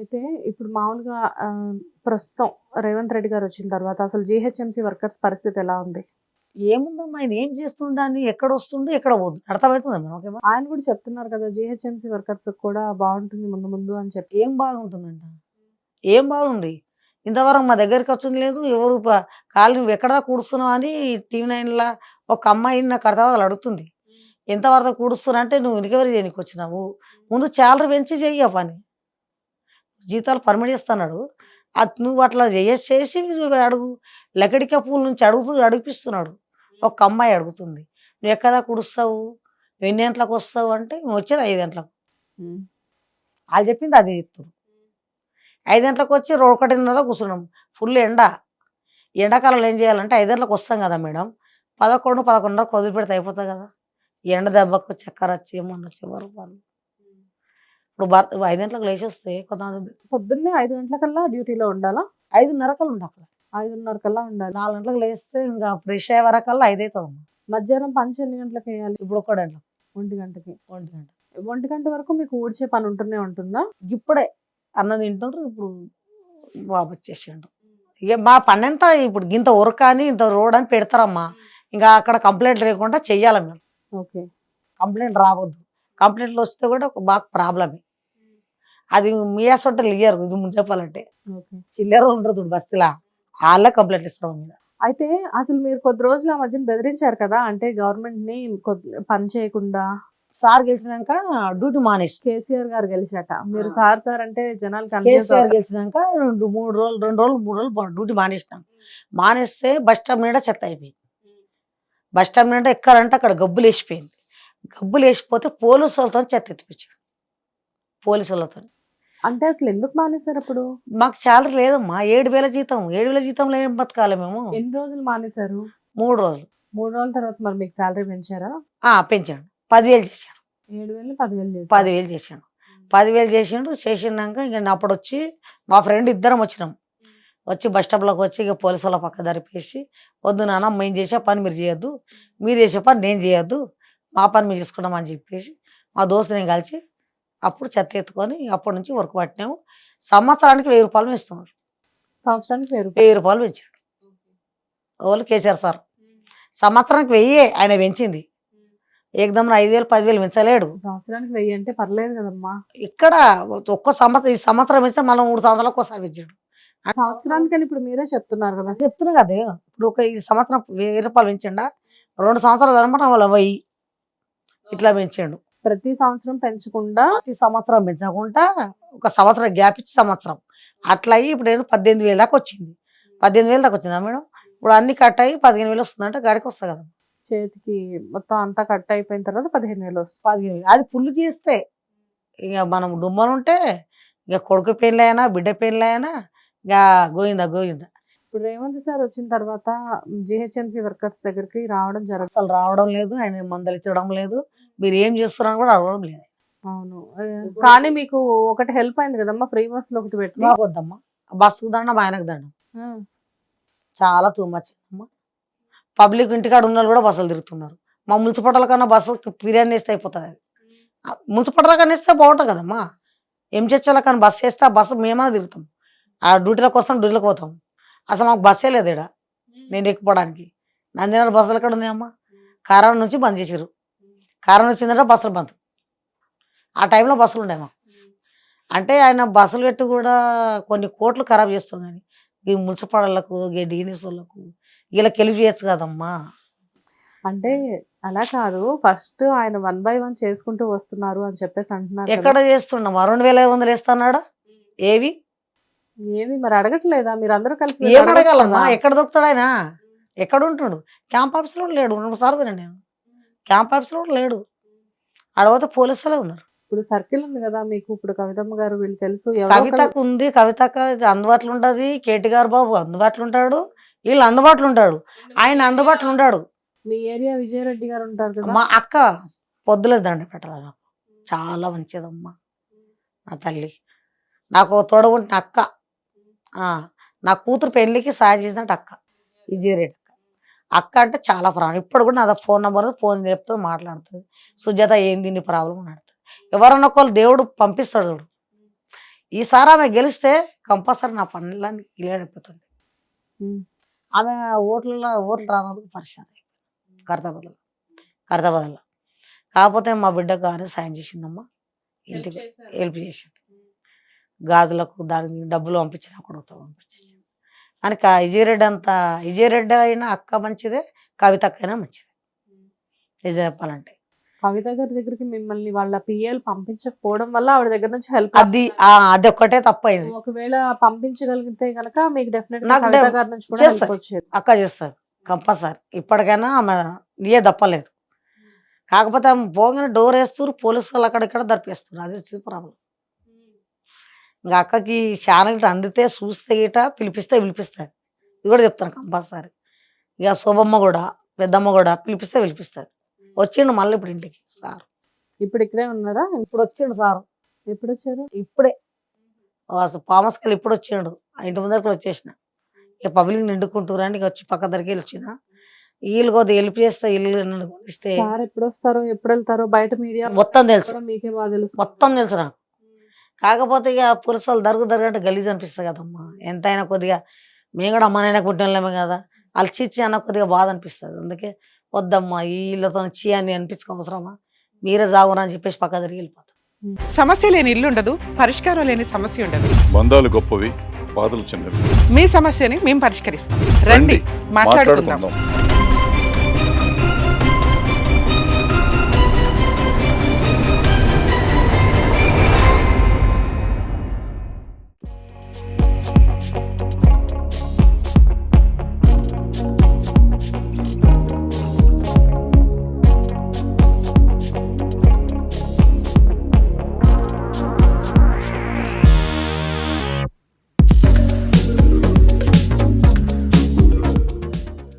అయితే ఇప్పుడు మామూలుగా ప్రస్తుతం రేవంత్ రెడ్డి గారు వచ్చిన తర్వాత అసలు జీహెచ్ఎంసీ వర్కర్స్ పరిస్థితి ఎలా ఉంది? ఏముందమ్మా ఆయన ఏం చేస్తుండని ఎక్కడ వస్తుండో ఎక్కడ పోదు అర్థమవుతుంది ఓకేమా? ఆయన కూడా చెప్తున్నారు కదా జీహెచ్ఎంసీ వర్కర్స్ కూడా బాగుంటుంది ముందు ముందు అని చెప్పి. ఏం బాగుంటుందంట? ఏం బాగుంది? ఇంతవరకు మా దగ్గరికి వచ్చింది లేదు ఎవరు కాళ్ళు నువ్వు ఎక్కడ కూడుస్తున్నావు అని టీవీ నైన్లా ఒక అమ్మాయి నాకు అర్థం అడుగుతుంది. ఎంతవరకు కూడుస్తున్నా అంటే నువ్వు రికవరీ చేయడానికి వచ్చినావు. ముందు శాలరీ పెంచి చెయ్యి పని. జీతాలు పర్మిట్ చేస్తున్నాడు అది నువ్వు అట్లా చేసి చేసి నువ్వు అడుగు. లకడిక పూల నుంచి అడుగుతూ అడిగిపిస్తున్నాడు. ఒక అమ్మాయి అడుగుతుంది. నువ్వు ఎక్కడ కుడుస్తావు ఎన్ని గంటలకు వస్తావు? అంటే నువ్వు వచ్చేది ఐదు గంటలకు. అది చెప్పింది అది చెప్తుంది ఐదు గంటలకు వచ్చి ఒకటిన్నర కూర్చున్నాం. ఫుల్ ఎండ. ఎండాకాలంలో ఏం చేయాలంటే ఐదు గంటలకు వస్తాం కదా మేడం. పదకొండు పదకొండున్నరకు వదిలి పెడితే అయిపోతుంది కదా. ఎండ దెబ్బకు చక్కెర వచ్చి ఏమన్నా వచ్చి వరకు వాళ్ళు ఇప్పుడు భర్త ఐదు గంటలకు లేచి వస్తే కొంతమంది పొద్దున్నే ఐదు గంటలకల్లా డ్యూటీలో ఉండాలా? ఐదున్నరకలు ఉండి అక్కడ. ఐదున్నర కల్లా ఉండాలి. నాలుగు గంటలకు లేస్తే ఇంకా ఫ్రెష్ అయ్యే వరకల్లా ఐదు అవుతుంది మధ్యాహ్నం పంచ ఎన్ని గంటలకు వేయాలి. ఇప్పుడు ఒక గంటలకు ఒంటి గంటకి. ఒంటి గంట. ఒంటి గంట వరకు మీకు ఊడ్చే పని ఉంటూనే ఉంటుందా? ఇప్పుడే అన్నం తింటారు ఇప్పుడు బాబు వచ్చేసిండు ఇక మా పని ఎంత ఇప్పుడు ఇంత ఉరక అని ఇంత రోడ్ అని పెడతారమ్మా. ఇంకా అక్కడ కంప్లైంట్ లేకుండా చెయ్యాలి మేము. ఓకే. కంప్లైంట్ రావద్దు. కంప్లైంట్లు వస్తే కూడా ఒక బాగా ప్రాబ్లమే. అది మీ అసొంటే ఇయ్యరు ఇది ముందు చెప్పాలంటే చిల్లర ఉండదు బస్తీలా వాళ్ళే కంప్లైంట్ ఇస్తారు మీద. అయితే అసలు మీరు కొద్ది రోజులు ఆ మధ్యన బెదిరించారు కదా అంటే గవర్నమెంట్ని కొద్ది పని చేయకుండా? సార్ గెలిచినాక డ్యూటీ మానేసి కేసీఆర్ గారు గెలిచాక. మీరు. సార్ సార్ అంటే జనాలు కేసీఆర్ గెలిచినాక రెండు మూడు రోజులు రెండు రోజులు మూడు రోజులు డ్యూటీ మానేసినాం. మానేస్తే బస్ స్టాప్ నిండా చెత్త అయిపోయింది. బస్ స్టాప్ నిండా ఎక్కడంటే అక్కడ గబ్బులు వేసిపోయింది. గబ్బులు వేసిపోతే పోలీసు వాళ్ళతో చెత్త ఎత్తిపించాడు. పోలీసు వాళ్ళతో అంటే అసలు ఎందుకు మానేశారు అప్పుడు? మాకు శాలరీ లేదమ్మా. ఏడు వేల జీతం. ఏడు వేల జీతంలో ఏం బతకాలి మేము. ఎన్ని రోజులు మానేశారు? మూడు రోజులు. మూడు రోజుల తర్వాత మరి మీకు శాలరీ పెంచారా? ఆ, పెంచాడు పదివేలు చేశాడు ఏడు వేలు పదివేలు చేశారు. పదివేలు చేశాడు పదివేలు చేసిండు చేసినాక ఇక అప్పుడు వచ్చి మా ఫ్రెండ్ ఇద్దరం వచ్చినాం. వచ్చి బస్ స్టాప్లోకి వచ్చి ఇక పోలీసు వాళ్ళ పక్క ధరిపేసి వద్దు నాన్న మేము చేసే పని మీరు చేయొద్దు. మీరు చేసే పని నేను చేయొద్దు. మా పని మీరు చేసుకుంటాం అని చెప్పేసి మా దోస్తు నేను కలిసి అప్పుడు చెత్త ఎత్తుకొని అప్పటి నుంచి వర్క్ పట్టినాము. సంవత్సరానికి వెయ్యి రూపాయలు ఇస్తున్నారు. సంవత్సరానికి వెయ్యి రూపాయలు. వెయ్యి రూపాయలు పెంచాడు వాళ్ళు కేసీఆర్ సార్. సంవత్సరానికి వెయ్యి ఆయన పెంచింది. ఏకదమ్ ఐదు వేలు పదివేలు పెంచలేడు. సంవత్సరానికి వెయ్యి అంటే పర్లేదు కదమ్మా. ఇక్కడ ఒక్క సంవత్సరం ఈ సంవత్సరం ఇస్తే మళ్ళీ మూడు సంవత్సరాలకు ఒకసారి పెంచాడు. సంవత్సరానికని ఇప్పుడు మీరే చెప్తున్నారు కదా. చెప్తున్నా కదా. ఇప్పుడు ఒక ఈ సంవత్సరం వెయ్యి రూపాయలు పెంచిండా? రెండు సంవత్సరాలు అనమాట వాళ్ళ వెయ్యి ఇట్లా పెంచాడు. ప్రతి సంవత్సరం పెంచకుండా ప్రతి సంవత్సరం పెంచకుండా ఒక సంవత్సరం గ్యాప్ ఇచ్చి సంవత్సరం. అట్లా అయ్యి ఇప్పుడు నేను పద్దెనిమిది వేలు దాకా వచ్చింది. పద్దెనిమిది వేలు దాకా వచ్చిందా మేడం? ఇప్పుడు అన్ని కట్ అయ్యి పదిహేను వేలు వస్తుందంటే గాడికి వస్తుంది కదా. చేతికి మొత్తం అంతా కట్ అయిపోయిన తర్వాత పదిహేను వేలు వస్తుంది. పదిహేను వేలు. అది ఫుల్ చేస్తే ఇక మనం డుమ్మలు ఉంటే ఇక కొడుకు పెళ్ళి అయినా బిడ్డ పెళ్ళి అయినా ఇక గోయిందా గోయిందా ఇప్పుడు రేవంత్ సార్ వచ్చిన తర్వాత జిహెచ్ఎంసీ వర్కర్స్ దగ్గరికి రావడం జరగదు రావడం లేదు. ఆయన మందలిచ్చడం లేదు. మీరు ఏం చేస్తున్నారని కూడా అడగడం లేదు. అవును. కానీ మీకు ఒకటి హెల్ప్ అయింది కదమ్మా? ఫ్రీ బస్లో ఒకటి పెట్టి. వద్దమ్మా. బస్సుకు దండం ఆయనకు దండం. చాలా టూ మచ్ అమ్మా. పబ్లిక్ ఇంటికాడ ఉన్న వాళ్ళు కూడా బస్సులు తిరుగుతున్నారు. మా మున్సిపల్ కన్నా బస్సు బిర్యానీ వేస్తే అయిపోతుంది అది. ఆ, మున్సిపల్ కన్నా ఇస్తే బాగుంటుంది కదమ్మా. ఏం చర్చల కానీ బస్సు వేస్తే ఆ బస్సు మేమన్నా తిరుగుతాం. ఆ డ్యూటీలోకి వస్తాం డ్యూటీలోకి పోతాం. అసలు మాకు బస్సే లేదు ఇక్కడ నేను ఎక్కిపోవడానికి నందినాడు బస్సులు ఎక్కడ ఉన్నాయమ్మా? కారణం నుంచి బంద్ చేసారు కారణం వచ్చిందంటే బస్సులు బంద్. ఆ టైంలో బస్సులు ఉండే మాకు అంటే ఆయన బస్సులు పెట్టి కూడా కొన్ని కోట్లు ఖరాబ్ చేస్తున్నాయి ఈ మున్సిపాలకు ఈ వాళ్ళకు వీళ్ళకి గెలిపి చేయొచ్చు కదమ్మా. అంటే అలా కాదు. ఫస్ట్ ఆయన వన్ బై వన్ చేసుకుంటూ వస్తున్నారు అని చెప్పేసి అంటున్నారు. ఎక్కడ చేస్తున్నామా రెండు వేల ఐదు వందలు వేస్తున్నాడా ఏవి? ఏమి? మరి అడగట్లేదా? మీరు అందరూ కలిసి ఏం అడగాలమ్మా. ఎక్కడ దొరుకుతాడు ఆయన? ఎక్కడ ఉంటున్నాడు? క్యాంప్ ఆఫీస్లో లేడు. రెండు సార్లు పోయినా నేను. క్యాంప్ ఆఫీస్లో కూడా లేడు. అడగతే పోలీసులే ఉన్నారు. ఇప్పుడు సర్కిల్ ఉంది కదా మీకు ఇప్పుడు కవితమ్మ గారు వీళ్ళు తెలుసు కవితకు ఉంది కవితకు అందుబాటులో ఉంటది కేటీ గారు బాబు అందుబాటులో ఉంటాడు వీళ్ళు అందుబాటులో ఉంటాడు. ఆయన అందుబాటులో ఉంటాడు. మీ ఏరియా విజయరెడ్డి గారు ఉంటారు కదా? మా అక్క పొద్దులే దండ పెట్టాలి నాకు చాలా మంచిదమ్మా. నా తల్లి. నాకు తోడగుంటిన అక్క. ఆ, నా కూతురు పెళ్ళికి సాయం చేసినట్టు అక్క. విజయరెడ్డి. అక్క అంటే చాలా ప్రాణం ఇప్పుడు కూడా నా ఫోన్ నెంబర్ ఫోన్ చెప్తుంది మాట్లాడుతుంది. సుజాత ఏంది నీ ప్రాబ్లం అని అడుగుతుంది. ఎవరన్నా ఒకళ్ళు దేవుడు పంపిస్తాడు చూడు. ఈసారి ఆమె గెలిస్తే కంపల్సరీ నా పనులన్నీ క్లియర్ అయిపోతుంది. ఆమె ఓట్లలో ఓట్లు రానందుకు పరిశాన్ కర్తాబాద్లో కర్తాబాద్లో కాకపోతే మా బిడ్డకు కానీ సాయం చేసిందమ్మా. ఇంటికి హెల్ప్ చేసింది. గాజులకు దానికి డబ్బులు పంపించిన కొడుకుతో పంపించేసి కా- విజయరెడ్డి అంత విజయరెడ్డి అయినా అక్క మంచిదే కవిత అక్క అయినా మంచిదే. నిజం చెప్పాలంటే. కవిత గారి దగ్గరికి మిమ్మల్ని వాళ్ళ పిఏలు పంపించకపోవడం వల్ల ఆవిడ దగ్గర నుంచి హెల్ప్ అది ఆ, అది ఒక్కటే తప్పైంది. ఒకవేళ పంపించగలిగితే గనక మీకు డెఫినెట్ నాకు కవిత గారి నుంచి కూడా చేస్తారు. హెల్ప్ వచ్చేది. అక్క చేస్తుంది కంపల్సరీ. ఇప్పటికైనా ఆమె నీయే తప్పలేదు కాకపోతే ఆమె పోగానే డోర్ వేస్తారు పోలీసు వాళ్ళు అక్కడిక్కడ దర్పేస్తారు అది ప్రాబ్లం ఇంకా అక్కకి గిట్ట అందితే చూస్తే గిట పిలిపిస్తే పిలిపిస్తుంది ఇది కూడా చెప్తాను కంపల్సరీ. ఇక శోభమ్మ కూడా పెద్దమ్మ కూడా పిలిపిస్తే పిలిపిస్తుంది వచ్చిండు మళ్ళీ ఇప్పుడు ఇంటికి సార్. ఇప్పుడు ఇక్కడే ఉన్నారా? ఇప్పుడు వచ్చిండు సార్. ఎప్పుడు వచ్చారు ఇప్పుడే. అసలు పామస్కల్ ఇప్పుడు వచ్చిండు. ఆ ఇంటి ముందరకు వచ్చేసిన. ఇక పబ్లిక్ నిండుకుంటురా అని వచ్చి పక్క దగ్గరికి వచ్చిన వీళ్ళు కొద్దిగా హెల్ప్ చేస్తే కొనిస్తే సార్ ఎప్పుడు వస్తారో ఎప్పుడు వెళ్తారో బయట మీడియా మొత్తం తెలుసు. మీకే బాగా తెలుసు. మొత్తం తెలుసు నాకు. కాకపోతే ఇక పురుషాలు దరుగు దరుగు అంటే గలీజ్ అనిపిస్తుంది కదమ్మా. ఎంతైనా కొద్దిగా మేము కూడా అమ్మనైనా పుట్టినోళ్ళమే కదా వాళ్ళు చిచ్చి అన్న కొద్దిగా బాధ అనిపిస్తుంది. అందుకే వద్దమ్మా వీళ్ళతో చీ అని అనిపించుకో అవసరమా మీరే జాగురా అని చెప్పేసి పక్క తిరిగి వెళ్ళిపోతాం. సమస్య లేని ఇల్లు ఉండదు పరిష్కారం లేని సమస్య ఉండదు. బంధాలు గొప్పవి బాధలు చిన్నవి. మీ సమస్యని మేము పరిష్కరిస్తాం. రండి మాట్లాడుకుందాం.